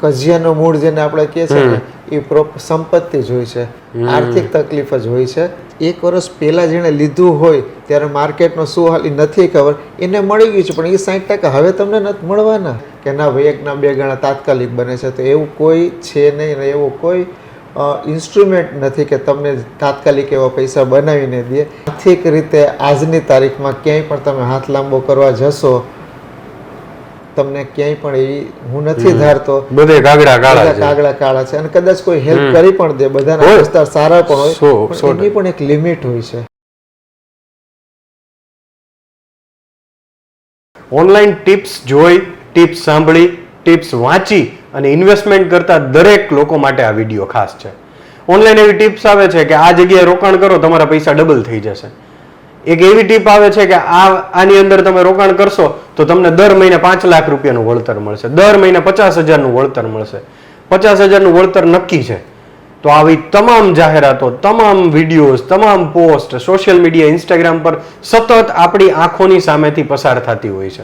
કજિયાનો મૂળ જેને આપણે કહે છે ને એ સંપત્તિ જ હોય છે. આર્થિક તકલીફ જ હોય છે. એક વર્ષ પહેલા જેણે લીધું હોય ત્યારે માર્કેટનો શું હાલ નથી ખબર. એને મળી ગયું છે પણ એ સાઠ ટકા હવે તમને નથી મળવાના. કે ના ભાઈ એકના બે ગણા તાત્કાલિક બને છે તો એવું કોઈ છે નહીં ને એવું કોઈ ઇન્સ્ટ્રુમેન્ટ નથી કે તમને તાત્કાલિક એવા પૈસા બનાવીને દે. આર્થિક રીતે આજની તારીખમાં ક્યાંય પણ તમે હાથ લાંબો કરવા જશો તમને ક્યાંય પણ એવી હું નથી ધારતો. બધે કાગડા કાળા છે. કાગડા કાળા છે. અને કદાચ કોઈ હેલ્પ કરી પણ દે બધાના વિસ્તાર સારા પણ હોય પણ એની પણ એક લિમિટ હોય છે. ઓનલાઈન ટિપ્સ જોઈ ટિપ્સ સાંભળી ટિપ્સ વાંચી અને ઇન્વેસ્ટમેન્ટ કરતા દરેક લોકો માટે આ વીડિયો ખાસ છે. ઓનલાઈન એવી ટિપ્સ આવે છે કે આ જગ્યાએ રોકાણ કરો તમારા પૈસા ડબલ થઈ જશે. એક એવી ટીપ આવે છે કે આ આની અંદર તમે રોકાણ કરશો તો તમને દર મહિને પાંચ લાખ રૂપિયાનું વળતર મળશે. દર મહિને પચાસ હજારનું વળતર મળશે. પચાસ હજારનું વળતર નક્કી છે. તો આવી તમામ જાહેરાતો, તમામ વિડીયોઝ, તમામ પોસ્ટ, સોશિયલ મીડિયા, ઇન્સ્ટાગ્રામ પર સતત આપણી આંખોની સામેથી પસાર થતી હોય છે.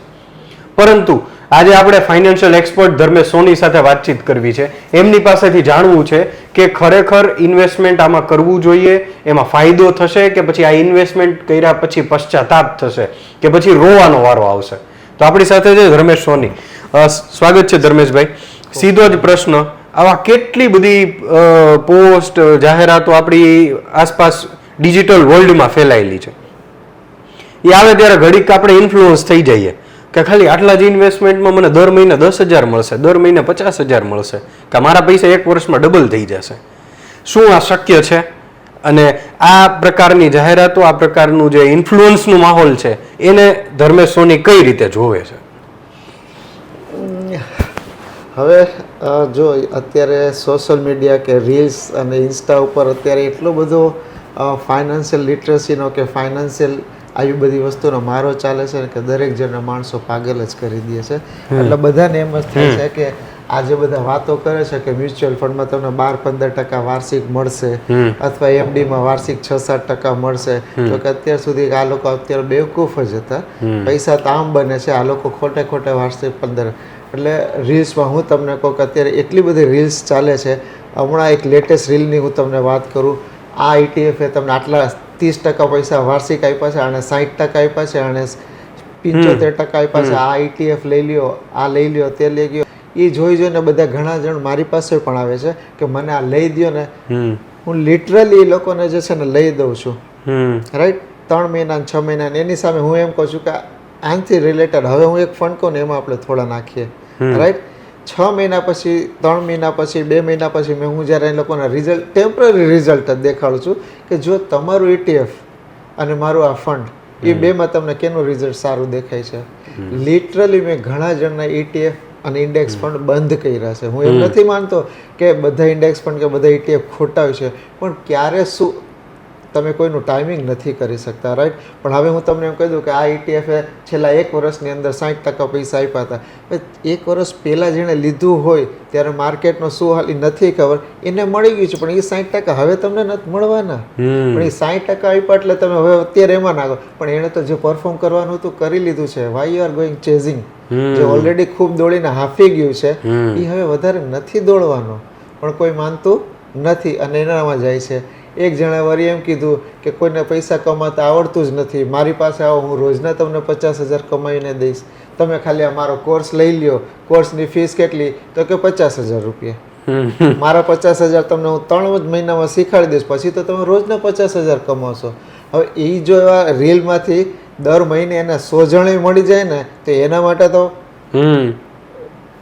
પરંતુ આજે આપણે ફાઇનાન્શિયલ એક્સપર્ટ ધર્મેશ સોની સાથે વાતચીત કરવી છે. એમની પાસેથી જાણવું છે કે ખરેખર ઇન્વેસ્ટમેન્ટ આમાં કરવું જોઈએ, એમાં ફાયદો થશે કે પછી આ ઇન્વેસ્ટમેન્ટ કર્યા પછી પશ્ચાતાપ થશે કે પછી રોવાનો વારો આવશે. તો આપણી સાથે છે ધર્મેશ સોની. સ્વાગત છે ધર્મેશભાઈ. સીધો જ પ્રશ્ન, આવા કેટલી બધી પોસ્ટ જાહેરાતો આપણી આસપાસ ડિજિટલ વર્લ્ડમાં ફેલાયેલી છે? એ આવે ત્યારે ઘડીક આપણે ઇન્ફ્લુઅન્સ થઈ જઈએ. કે ખાલી આટલા જ ઇન્વેસ્ટમેન્ટમાં મને દર મહિને દસ હજાર મળશે, દર મહિને પચાસ હજાર મળશે, કે મારા પૈસા એક વર્ષમાં ડબલ થઈ જશે. શું આ શક્ય છે? અને આ પ્રકારની જાહેરાતો, આ પ્રકારનું જે ઇન્ફ્લુઅન્સનું માહોલ છે, એને ધર્મેશ સોની કઈ રીતે જોવે છે? હવે જો અત્યારે સોશિયલ મીડિયા કે રીલ્સ અને ઇન્સ્ટા ઉપર અત્યારે એટલો બધો ફાઇનાન્શિયલ લિટરસીનો કે ફાઇનાન્શિયલ આવી બધી વસ્તુનો મારો ચાલે છે ને કે દરેક જણને માણસો પાગલ જ કરી દે છે. એટલે બધાને એમ જ થાય છે કે આજે બધા વાતો કરે છે કે મ્યુચ્યુઅલ ફંડમાં તમને બાર પંદર ટકા વાર્ષિક મળશે અથવા એફડીમાં વાર્ષિક છ સાત ટકા મળશે. તો કે અત્યાર સુધી આ લોકો અત્યારે બેવકૂફ જ હતા. પૈસા તો આમ બને છે આ લોકો ખોટે ખોટે વાર્ષિક પંદર. એટલે રીલ્સમાં હું તમને કહું કે અત્યારે એટલી બધી રીલ્સ ચાલે છે. હમણાં એક લેટેસ્ટ રીલની હું તમને વાત કરું. આ ETF એ તમને આટલા ત્રીસ ટકા પૈસા વાર્ષિક આપ્યા છે અને સાઠ ટકા આપ્યા છે અને પિંચોતેર ટકા આપ્યા છે. આ આઈટીએફ લઈ લ્યો આ લઈ લ્યો તે લઈ ગયો. એ જોઈ જોઈને બધા ઘણા જણ મારી પાસે પણ આવે છે કે મને આ લઈ દો ને. હું લિટરલી એ લોકોને જે છે ને લઈ દઉં છું. રાઈટ ત્રણ મહિના છ મહિના ને એની સામે હું એમ કહું છું કે આનાથી રિલેટેડ હવે હું એક ફંડ કહું ને એમાં આપણે થોડા નાખીએ. રાઈટ છ મહિના પછી ત્રણ મહિના પછી બે મહિના પછી મેં હું જ્યારે એ લોકોના રિઝલ્ટ ટેમ્પરરી રિઝલ્ટ જ દેખાડું છું. કે જો તમારું ઈટીએફ અને મારું આ ફંડ એ બેમાં તમને કેનું રિઝલ્ટ સારું દેખાય છે? લિટરલી મેં ઘણા જણના ઈટીએફ અને ઇન્ડેક્સ ફંડ બંધ કર્યા છે. હું એમ નથી માનતો કે બધા ઇન્ડેક્સ ફંડ કે બધા ઈટીએફ ખોટા હોય છે. પણ ક્યારે શું તમે કોઈનું ટાઈમિંગ નથી કરી શકતા રાઈટ પણ હવે હું તમને એમ કહી દઉં કે આ ઈટીએફે છેલ્લા એક વર્ષની અંદર સાઠ ટકા પૈસા આપ્યા હતા. એક વર્ષ પહેલાં જેણે લીધું હોય ત્યારે માર્કેટનો શું હાલ નથી ખબર. એને મળી ગયું છે પણ એ સાઠ ટકા હવે તમને નથી મળવાના. પણ એ સાઠ ટકા આપ્યા એટલે તમે હવે અત્યારે એમાં નાખો. પણ એણે તો જે પરફોર્મ કરવાનું હતું કરી લીધું છે. Why you are going chasing જે ઓલરેડી ખૂબ દોડીને હાફી ગયું છે એ હવે વધારે નથી દોડવાનો. પણ કોઈ માનતું નથી અને એનામાં જાય છે. એક જણા વળી એમ કીધું કે કોઈને પૈસા કમાતા આવડતું જ નથી. મારી પાસે આવો હું રોજના તમને પચાસ હજાર કમાઈને દઈશ. તમે ખાલી આ મારો કોર્સ લઈ લ્યો. કોર્સની ફીસ કેટલી? તો કે પચાસ હજાર રૂપિયા. મારા પચાસ હજાર તમને હું ત્રણ જ મહિનામાં શીખવાડી દઈશ. પછી તો તમે રોજના પચાસ હજાર કમાશો હવે એ જો એવા રીલમાંથી દર મહિને એને સો જણે મળી જાય ને તો એના માટે તો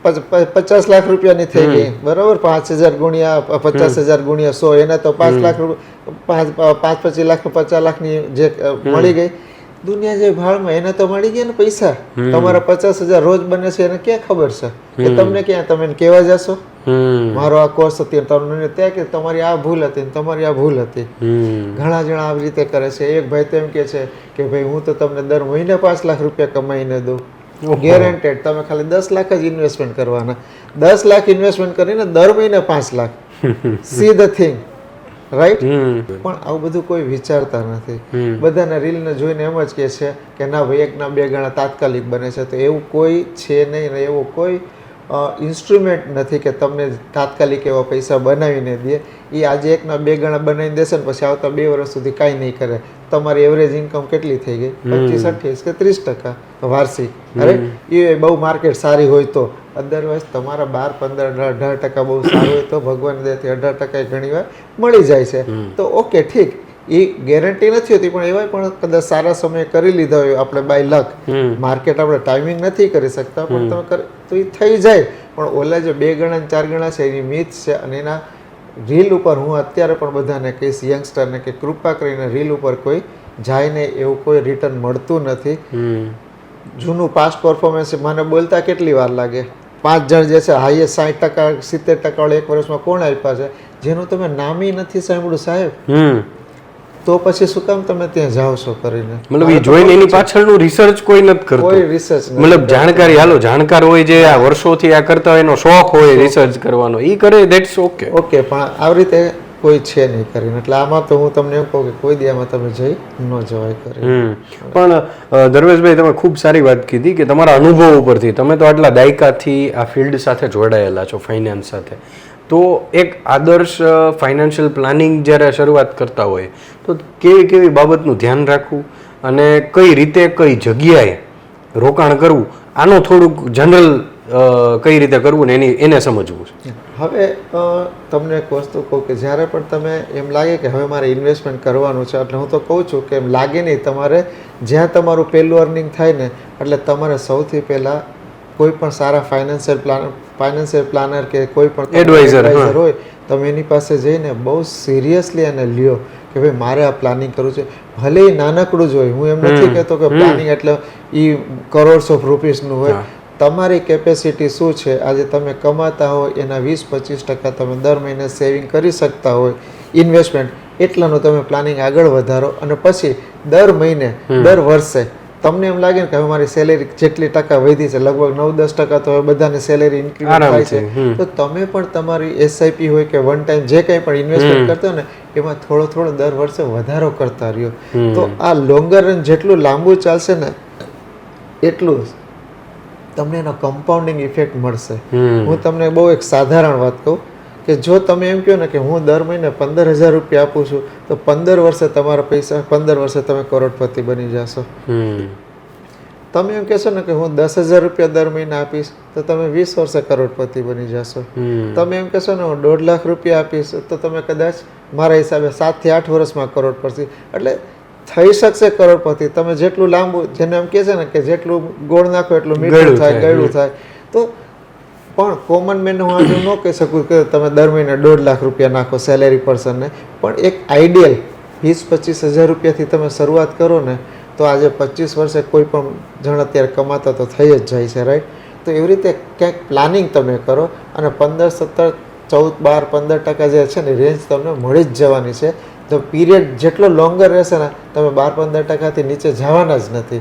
પચાસ લાખ રૂપિયાની થઈ ગઈ. બરાબર? પાંચ હજાર ગુણ્યા પચાસ હજાર ગુણ્યા સો. એને તો પાંચ લાખ પાંચ પાંચ પચીસ લાખ પચાસ લાખની જે મળી ગઈ. દુનિયા જે ભાળમાં એને તો મળી ગયા ને પૈસા. તમારા પચાસ હજાર રોજ બને છે એને ક્યાં ખબર છે? કે તમને ક્યાં તમે કેવા જશો? મારો આ કોર્સ હતી તમને ત્યાં કે તમારી આ ભૂલ હતી તમારી આ ભૂલ હતી. ઘણા જણા આવી રીતે કરે છે. એક ભાઈ તો એમ કે છે કે ભાઈ હું તો તમને દર મહિને પાંચ લાખ રૂપિયા કમાઈને દઉં. ગેરંટેડ તમે ખાલી દસ લાખ જ ઇન્વેસ્ટમેન્ટ કરવાના. દસ લાખ ઇન્વેસ્ટમેન્ટ કરીને દર મહિને પાંચ lakh. See the thing right પણ આવું બધું કોઈ વિચારતા નથી. બધાને રીલને જોઈને એમ જ કે છે કે ના ભાઈ એકના બે ગણા તાત્કાલિક બને છે. તો એવું કોઈ છે નહીં ને એવો કોઈ ઇન્સ્ટ્રુમેન્ટ નથી કે તમને તાત્કાલિક એવા પૈસા બનાવીને દે. એ આજે એકના બે ગણા બનાવીને દેશે ને પછી આવતા બે વર્ષ સુધી કાંઈ નહીં કરે. તમારી એવરેજ ઇન્કમ કેટલી થઈ ગઈ? પચીસ અઠ્યાવીસ કે ત્રીસ ટકા વાર્ષિક. અરે એ બહુ માર્કેટ સારી હોય તો. અદરવાઇઝ તમારા બાર પંદર અઢાર ટકા બહુ સારું હોય તો ભગવાન દેથી અઢાર ટકા ઘણી વાર મળી જાય છે. તો ઓકે ઠીક. એ ગેરંટી નથી હોતી પણ એવાય પણ કદાચ સારા સમયે કરી લીધા હોય આપણે બાય લક માર્કેટ આપણે ટાઈમિંગ નથી કરી શકતા પણ તમે કરે તો એ થઈ જાય. પણ ઓલા જે બે ગણા ને ચાર ગણા છે એની મિથ છે અને એના રીલ ઉપર હું અત્યારે પણ બધાને કહીશ યંગસ્ટરને કે કૃપા કરીને રીલ ઉપર કોઈ જાય ને એવું કોઈ રિટર્ન મળતું નથી. જૂનું પાસ્ટ પરફોર્મન્સ મને બોલતા કેટલી વાર લાગે? પાંચ જણ જે છે હાઈએસ્ટ સાઠ ટકા સિત્તેર ટકા વાળા એક વર્ષમાં કોણ આપ્યા છે? જેનું તમે નામી નથી સાંભળ્યું સાહેબ? તો પછી શું કામ તમે ત્યાં જાઓ છો કરીને? મતલબ એ જોઈને એની પાછળનું રિસર્ચ કોઈ નથી કરતું. કોઈ રિસર્ચ મતલબ જાણકારી હાલો જાણકાર હોય જે આ વર્ષોથી આ કરતા હોય એનો શોખ હોય રિસર્ચ કરવાનો. એ કરે ધેટ્સ ઓકે ઓકે પણ આવી રીતે કોઈ છે નહીં કરીને. એટલે આમાં તો હું તમને એમ કહું કે કોઈ દિયામાં તમે જઈ ન જવાય કરી પણ અ, ધર્મેશભાઈ તમે ખૂબ સારી વાત કીધી કે તમારા અનુભવ ઉપરથી. તમે તો આટલા દાયકાથી આ ફિલ્ડ સાથે જોડાયેલા છો ફાઇનાન્સ સાથે. તો એક આદર્શ ફાઇનાન્શિયલ પ્લાનિંગ જ્યારે શરૂઆત કરતા હોય, તો કેવી કેવી બાબતનું ધ્યાન રાખવું અને કઈ રીતે કઈ જગ્યાએ રોકાણ કરવું? આનો થોડુંક જનરલ કઈ રીતે કરવું ને એની, એને સમજવું છે. હવે તમને એક વસ્તુ કહું કે જ્યારે પણ તમે એમ લાગે કે હવે મારે ઇન્વેસ્ટમેન્ટ કરવાનું છે, એટલે હું તો કહું છું કે એમ લાગે નહીં તમારે જ્યાં તમારું પહેલું અર્નિંગ થાય ને, એટલે તમારે સૌથી પહેલાં કોઈ પણ સારા ફાઇનાન્શિયલ પ્લાન ફાઇનાન્શિયલ પ્લાનર કે કોઈ પણ advisor હોય તમે એની પાસે જઈને બહુ સિરિયસલી એને લ્યો કે ભાઈ મારે આ પ્લાનિંગ કરવું છે. ભલે એ નાનકડું જ હોય હું એમ નથી કહેતો કે પ્લાનિંગ એટલે એ કરોડ્સ ઓફ રૂપીસનું હોય. તમારી કેપેસિટી શું છે? આજે તમે કમાતા હોય એના વીસ પચીસ ટકા તમે દર મહિને સેવિંગ કરી શકતા હોય. ઇન્વેસ્ટમેન્ટ એટલાનું તમે પ્લાનિંગ આગળ વધારો અને પછી દર મહિને દર વર્ષે તમને એમ લાગે ને કે હવે મારી સેલેરી જેટલી ટકા વધી છે લગભગ નવ દસ ટકા તો હવે બધાની સેલેરી ઇન્ક્રીમેન્ટ થાય છે તો તમે પણ તમારી એસઆઈપી હોય કે વન ટાઈમ જે કંઈ પણ ઇન્વેસ્ટમેન્ટ કરતા ને એમાં થોડો થોડો દર વર્ષે વધારો કરતા રહ્યો. તો આ લોંગર રન જેટલું લાંબુ ચાલશે ને એટલું તમને એનો કમ્પાઉન્ડિંગ ઇફેક્ટ મળશે. હું તમને બહુ એક સાધારણ વાત કહું. કે જો તમે એમ કહો ને કે હું દર મહિને પંદર હજાર રૂપિયા આપું છું તો પંદર વર્ષે તમારા પૈસા પંદર વર્ષે તમે કરોડપતિ બની જશો. તમે એમ કહેશો ને કે હું દસ હજાર રૂપિયા દર મહિને આપીશ તો તમે વીસ વર્ષે કરોડપતિ બની જશો. તમે એમ કહેશો ને હું દોઢ લાખ રૂપિયા આપીશ તો તમે કદાચ મારા હિસાબે સાતથી આઠ વર્ષમાં કરોડપતિ. એટલે થઈ શકશે કરોડપતિ. તમે જેટલું લાંબુ જેને એમ કહે છે ને કે જેટલું ગોળ નાખો એટલું મીઠું થાય. ગળ્યું થાય. તો પણ કોમન મેન હું આજે ન કહી શકું કે તમે દર મહિને દોઢ લાખ રૂપિયા નાખો સેલેરી પર્સનને પણ એક આઈડિયલ વીસ પચીસ હજાર રૂપિયાથી તમે શરૂઆત કરો ને, તો આજે પચીસ વર્ષે કોઈ પણ જણ અત્યારે કમાતા તો થઈ જ જાય છે રાઈટ તો એવી રીતે ક્યાંક પ્લાનિંગ તમે કરો અને પંદર, સત્તર, ચૌદ, બાર, પંદર ટકા જે છે ને રેન્જ તમને મળી જ જવાની છે. તો પીરિયડ જેટલો લોંગર રહેશે ને તમે બાર પંદર ટકાથી નીચે જવાના જ નથી.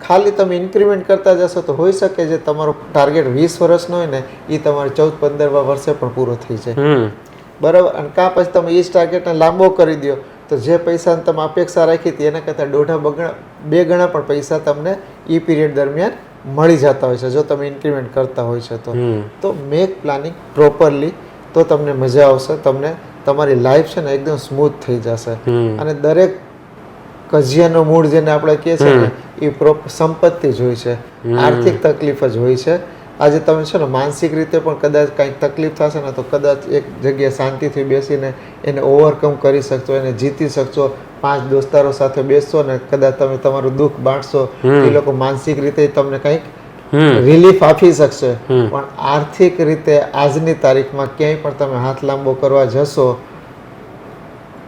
ખાલી તમે ઇન્ક્રીમેન્ટ કરતા જશો તો હોઈ શકે જે તમારો ટાર્ગેટ વીસ વર્ષનો હોય ને એ તમારે ચૌદ પંદર વર્ષે પણ પૂરો થઈ જાય. હમ. બરાબર? અને કાં પછી તમે એ જ ટાર્ગેટને લાંબો કરી દો તો જે પૈસા તમે અપેક્ષા રાખી હતી એના કરતાં દોઢા બગણા બે ગણા પણ પૈસા તમને એ પીરિયડ દરમિયાન મળી જતા હોય છે જો તમે ઇન્ક્રીમેન્ટ કરતા હોય છે તો. મેક પ્લાનિંગ પ્રોપરલી તો તમને મજા આવશે તમને તમારી લાઈફ છે ને એકદમ સ્મૂથ થઈ જશે. અને દરેક કજિયાનો મૂળ જેને આપણે કહીએ છીએ ને એ સંપત્તિ જ હોય છે. આર્થિક તકલીફ જ હોય છે. આજે તમે છે ને માનસિક રીતે પણ કદાચ કાંઈક તકલીફ થશે ને તો કદાચ એક જગ્યાએ શાંતિથી બેસીને એને ઓવરકમ કરી શકશો એને જીતી શકશો. પાંચ દોસ્તારો સાથે બેસશો ને કદાચ તમે તમારું દુઃખ બાંટશો. એ લોકો માનસિક રીતે તમને કંઈક રિલીફ આપી શકશે. પણ આર્થિક રીતે આજની તારીખમાં ક્યાંય પણ તમે હાથ લાંબો કરવા જશો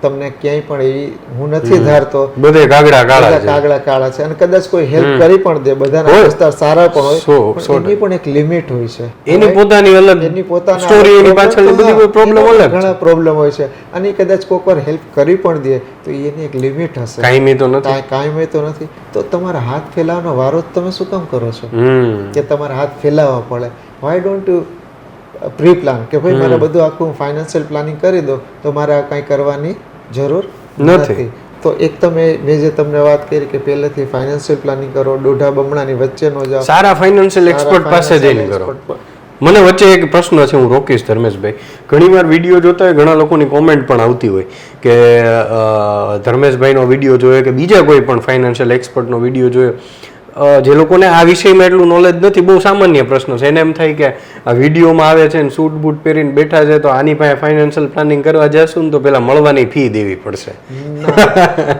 તમને ક્યાંય પણ એવી હું નથી ધારતો. બધે કાગડા કાળા કાગડા કાળા છે અને કદાચ કોઈ હેલ્પ કરી પણ દે બધાના વિસ્તાર સારા પણ હોય પણ એની પણ એક લિમિટ હોય છે. એની પોતાની અલગ એની પોતાની સ્ટોરી એની પાછળ બધી કોઈ પ્રોબ્લેમ અલગ ઘણા પ્રોબ્લેમ હોય છે. અને કદાચ કોઈક વાર હેલ્પ કરી પણ દે તો એની એક લિમિટ હશે. કાયમી તો નથી. કાંઈ કાંઈ તો નથી. તો તમારા હાથ ફેલાવવાનો વારો તમે શું કામ કરો છો? કે તમારે હાથ ફેલાવવા પડે. Why don't you pre plan કે ભાઈ મારે બધું આખું ફાઇનાન્શિયલ પ્લાનિંગ કરી દો તો મારે કાંઈ કરવાની જરૂર નથી. તો એક તમે મેં જે તમને વાત કરી કે પહેલેથી ફાઇનાન્શિયલ પ્લાનિંગ કરો દોઢા બમણાની વચ્ચે નો જાઓ સારા ફાઇનાન્શિયલ એક્સપર્ટ પાસે જઈને કરો. મને વચ્ચે એક પ્રશ્ન છે હું રોકીશ ધર્મેશભાઈ. ઘણીવાર વીડિયો જોતા હોય ઘણા લોકોની કોમેન્ટ પણ આવતી હોય કે ધર્મેશભાઈનો વીડિયો જોયો કે બીજા કોઈ પણ ફાઇનાન્શિયલ એક્સપર્ટનો વીડિયો જોયો. જે લોકોને આ વિષયમાં એટલું નોલેજ નથી બહુ સામાન્ય પ્રશ્ન છે. એને એમ થાય કે આ વિડીયોમાં આવે છે ને સૂટ બૂટ પહેરીને બેઠા છે તો આની પાસે ફાઇનાન્શિયલ પ્લાનિંગ કરવા જશું ને તો પેલા મળવાની ફી દેવી પડશે.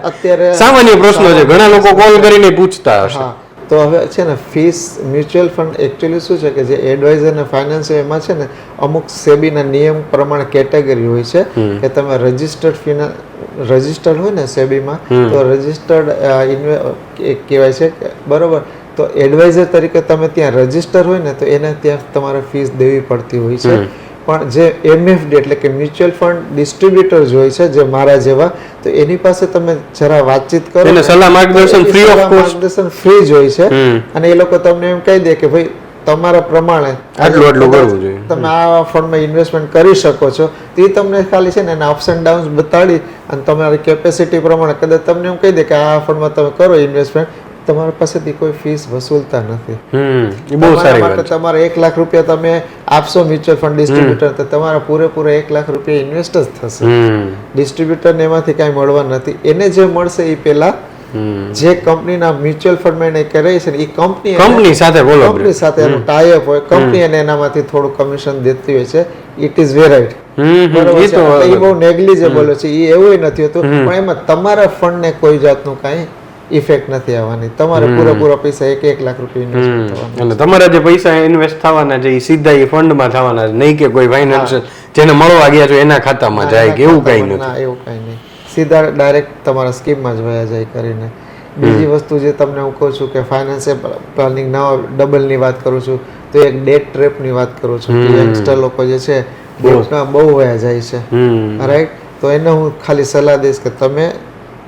અત્યારે સામાન્ય પ્રશ્નો છે. ઘણા લોકો કોલ કરીને પૂછતા હશે. તો હવે છે ને ફીસ મ્યુચ્યુઅલ ફંડ એકચ્યુઅલી શું છે કે જે એડવાઇઝર ને ફાઇનાન્સ એમાં છે ને અમુક સેબીના નિયમ પ્રમાણે કેટેગરી હોય છે કે તમે રજિસ્ટર્ડ ફિના રજિસ્ટર્ડ હોય ને સેબીમાં તો રજિસ્ટર્ડ કહેવાય છે બરોબર. તો એડવાઇઝર તરીકે તમે ત્યાં રજિસ્ટર હોય ને તો એને ત્યાં તમારે ફીસ દેવી પડતી હોય છે. પણ જે એમએફડી એટલે કે મ્યુચ્યુઅલ ફંડ ડિસ્ટ્રીબ્યુટર હોય છે જે મારા જેવા તો એની પાસે તમે જરા વાતચીત કરો સલાહ માર્ગદર્શન ફ્રી ઓફ. માર્ગદર્શન ફ્રી જ હોય છે. અને એ લોકો તમને એમ કહી દે કે ભાઈ તમારા પ્રમાણે આટલું આટલું કરવું જોઈએ. તમે આ ફંડમાં ઇન્વેસ્ટમેન્ટ કરી શકો છો. તો એ તમને ખાલી છે ને એના અપ્સ એન્ડ ડાઉન્સ બતાડી અને તમારી કેપેસિટી પ્રમાણે કદાચ તમને એમ કહી દે કે આ ફંડમાં તમે કરો ઇન્વેસ્ટમેન્ટ તમારા પાસેથી કોઈ ફીસ વસૂલતા નથી. હમ બહુ સારી વાત તમારે એક લાખ રૂપિયા તમે આપશો મ્યુચ્યુઅલ ફંડ ડિસ્ટ્રીબ્યુટર તો તમારા પૂરેપૂરા એક લાખ રૂપિયા ઇન્વેસ્ટ જ થશે. ડિસ્ટ્રીબ્યુટરને એમાંથી કાંઈ મળવા નથી. એને જે મળશે એ પેલા હમ જે કંપનીના મ્યુચ્યુઅલ ફંડમાં એને કરે છે ને એ કંપની કંપની સાથે બોલો કંપની સાથે એનું ટાઈઅપ હોય. કંપની એને એનામાંથી થોડું કમિશન દેતી હોય છે. ઇટ ઇઝ વેરાઇટ એ એટલે બહુ નેગ્લિજેબલ છે. એ એવું નથી હોતું. પણ એમાં તમારા ફંડને કોઈ જાતનું કાંઈ ઇફેક્ટ નથી આવવાની. તમારે પૂરેપૂરા પૈસા એક એક લાખ રૂપિયા ઇન્વેસ્ટ થવાના અને તમારા જે પૈસા ઇન્વેસ્ટ થવાના છે એ સીધા એ ફંડમાં થવાના છે. નહીં કે કોઈ ફાઇનાન્શિયલ જેને મળવા ગયા છો એના ખાતામાં જાય કે એવું કઈ નથી. એવું કઈ નહીં. સીધા ડાયરેક્ટ તમારા સ્કીમમાં જ વયા જાય કરીને. બીજી વસ્તુ જે તમને હું કહું છું કે ફાઇનાન્સિયલ પ્લાનિંગ નવા ડબલની વાત કરું છું તો એક ડેટ ટ્રેપની વાત કરું છું યંગસ્ટર લોકો જે છે ડેટમાં બહુ વયા જાય છે રાઈટ તો એને હું ખાલી સલાહ દઈશ કે તમે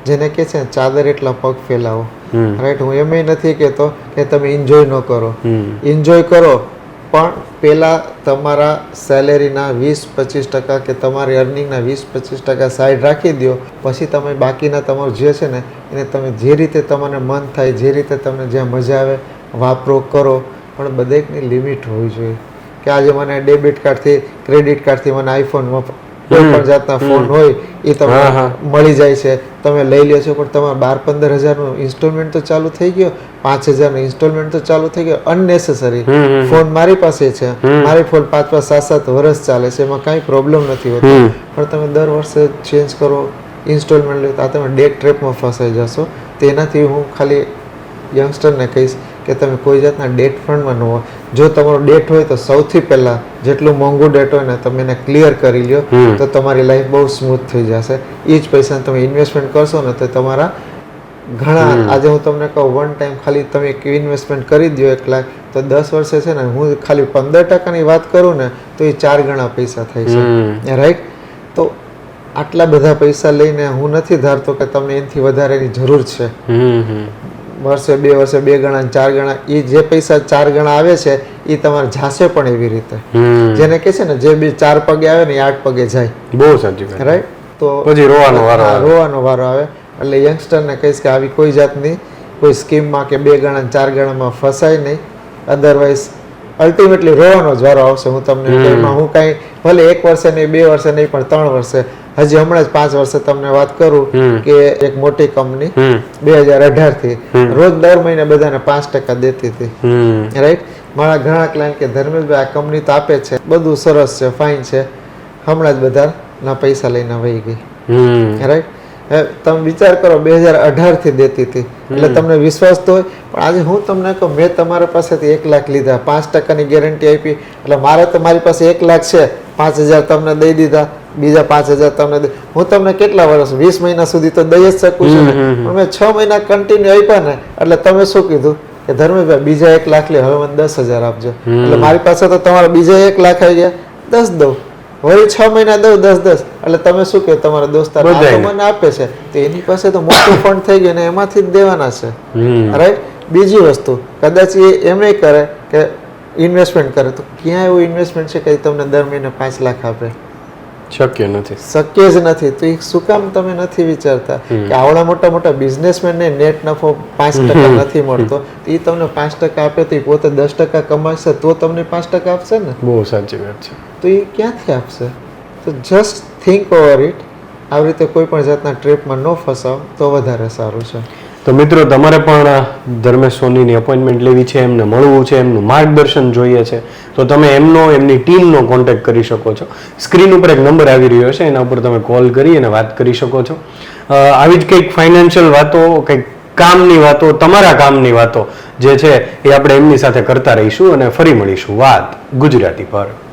જેને કે છે ને ચાદર એટલા પગ ફેલાવો. રાઈટ હું એમ નથી કહેતો કે તમે એન્જોય ન કરો. એન્જોય કરો પણ પહેલાં તમારા સેલેરીના વીસ પચીસ ટકા કે તમારી અર્નિંગના વીસ પચીસ ટકા સાઈડ રાખી દો પછી તમે બાકીના તમારું જે છે ને, એને તમે જે રીતે તમને મન થાય, જે રીતે તમને જ્યાં મજા આવે, વાપરો, કરો. પણ દરેકની લિમિટ હોવી જોઈએ. કે આજે મને ડેબિટ કાર્ડથી, ક્રેડિટ કાર્ડથી મને આઈફોન કોઈ પણ જાતના ફોન હોય એ તમને મળી જાય છે. તમે લઈ લ્યો છો પણ તમારે બાર પંદર હજારનું ઇન્સ્ટોલમેન્ટ તો ચાલુ થઈ ગયો પાંચ હજારનું ઇન્સ્ટોલમેન્ટ તો ચાલુ થઈ ગયો અનનેસેસરી ફોન મારી પાસે છે. મારી ફોન પાંચ પાંચ સાત સાત વર્ષ ચાલે છે એમાં કાંઈ પ્રોબ્લેમ નથી હોતો. પણ તમે દર વર્ષે ચેન્જ કરો ઇન્સ્ટોલમેન્ટ લો તો આ તમે ડેટ ટ્રેપમાં ફસાઈ જશો. તેનાથી હું ખાલી યંગસ્ટરને કહીશ કે તમે કોઈ જાતના ડેટ ફંડમાં ન હોય. જો તમારો ડેટ હોય તો સૌથી પહેલાં જેટલું મોંઘું ડેટ હોય ને તમે એને ક્લિયર કરી લ્યો તો તમારી લાઈફ બહુ સ્મૂથ થઈ જશે. એ જ પૈસા તમે ઇન્વેસ્ટમેન્ટ કરશો ને તો તમારા ઘણા આજે હું તમને કહું વન ટાઈમ ખાલી તમે એક ઇન્વેસ્ટમેન્ટ કરી દો એક લાખ તો દસ વર્ષે છે ને હું ખાલી પંદર ટકાની વાત કરું ને તો એ ચાર ગણા પૈસા થાય છે. રાઈટ તો આટલા બધા પૈસા લઈને હું નથી ધારતો કે તમને એનાથી વધારેની જરૂર છે. વર્ષે બે વર્ષે બે ગણા ચાર ગણા એ જે પૈસા ચાર ગણા આવે છે એ તમારે જાશે પણ એવી રીતે. જેને કે છે ને જે બી ચાર પગે આવે ને એ આઠ પગે જાય. બહુ સાચી રાઈટ તો પછી રોવાનો વારો આવે. રોવાનો વારો આવે. એટલે યંગસ્ટરને કહીશ કે આવી કોઈ જાતની કોઈ સ્કીમમાં કે બે ગણા ને ચાર ગણામાં ફસાય નહીં. અધરવાઇઝ અલ્ટિમેટલી રોવાનો જ વારો આવશે. હું તમને એમાં હું કાંઈ ભલે એક વર્ષે નહીં બે વર્ષે નહીં પણ ત્રણ વર્ષે હજી હમણાં જ પાંચ વર્ષે તમને વાત કરું કે એક મોટી કંપની બે હજાર અઢારથી રોજ દર મહિને બધાને પાંચ ટકા દેતી હતી. રાઈટ મારા ઘણા ક્લાયન્ટ કે ધર્મેશભાઈ આ કંપની તો આપે છે બધું સરસ છે ફાઇન છે. હમણાં જ બધાના પૈસા લઈને વહી ગઈ. રાઈટ હે તમે વિચાર કરો બે હજાર અઢારથી દેતી હતી. એટલે તમને વિશ્વાસ તો હોય પણ આજે હું તમને કહું મેં તમારા પાસેથી એક લાખ લીધા પાંચ ટકાની ગેરંટી આપી. એટલે મારે તો મારી પાસે એક લાખ છે પાંચ હજાર તમને દઈ દીધા. બીજા પાંચ હજાર તમને હું તમને કેટલા વર્ષ વીસ મહિના સુધી તો દઈ જ શકું છું પણ મેં છ મહિના કન્ટિન્યુ આપ્યા ને એટલે તમે શું કીધું? કે ધર્મેશભાઈ બીજા એક લાખ લે હવે મને દસ હજાર આપજો. એટલે મારી પાસે તો તમારા બીજા એક લાખ આવી ગયા. દસ દઉં. વળી છ મહિના દઉં દસ દસ. એટલે તમે શું કે તમારા દોસ્તાર મને આપે છે. તો એની પાસે તો મોટું ફંડ થઈ ગયું ને એમાંથી જ દેવાના છે. રાઈટ બીજી વસ્તુ કદાચ એ એમ કરે કે ઇન્વેસ્ટમેન્ટ કરે. તો ક્યાં એવું ઇન્વેસ્ટમેન્ટ છે કે તમને દર મહિને પાંચ લાખ આપે? શક્ય નથી. શક્ય જ નથી. તો એ શું કામ તમે નથી વિચારતા? કે આવડા મોટા મોટા બિઝનેસમેનને નેટ નફો પાંચ ટકા નથી મળતો. એ તમને પાંચ ટકા આપે તો એ પોતે દસ ટકા કમાશે તો તમને પાંચ ટકા આપશે ને? બહુ સાચી વાત છે. તો એ ક્યાંથી આપશે? તો જસ્ટ થિંક ઓવર ઇટ આવી રીતે કોઈ પણ જાતના ટ્રીપમાં ન ફસાવ તો વધારે સારું છે. તો મિત્રો, તમારે પણ ધર્મેશ સોનીની અપોઇન્ટમેન્ટ લેવી છે, એમને મળવું છે, એમનું માર્ગદર્શન જોઈએ છે, તો તમે એમનો, એમની ટીમનો કોન્ટેક્ટ કરી શકો છો. સ્ક્રીન ઉપર એક નંબર આવી રહ્યો છે, એના ઉપર તમે કોલ કરી અને વાત કરી શકો છો. આવી જ કંઈક ફાઇનાન્શિયલ વાતો, કંઈક કામની વાતો, તમારા કામની વાતો જે છે, એ આપણે એમની સાથે કરતા રહીશું અને ફરી મળીશું. વાત ગુજરાતી પર.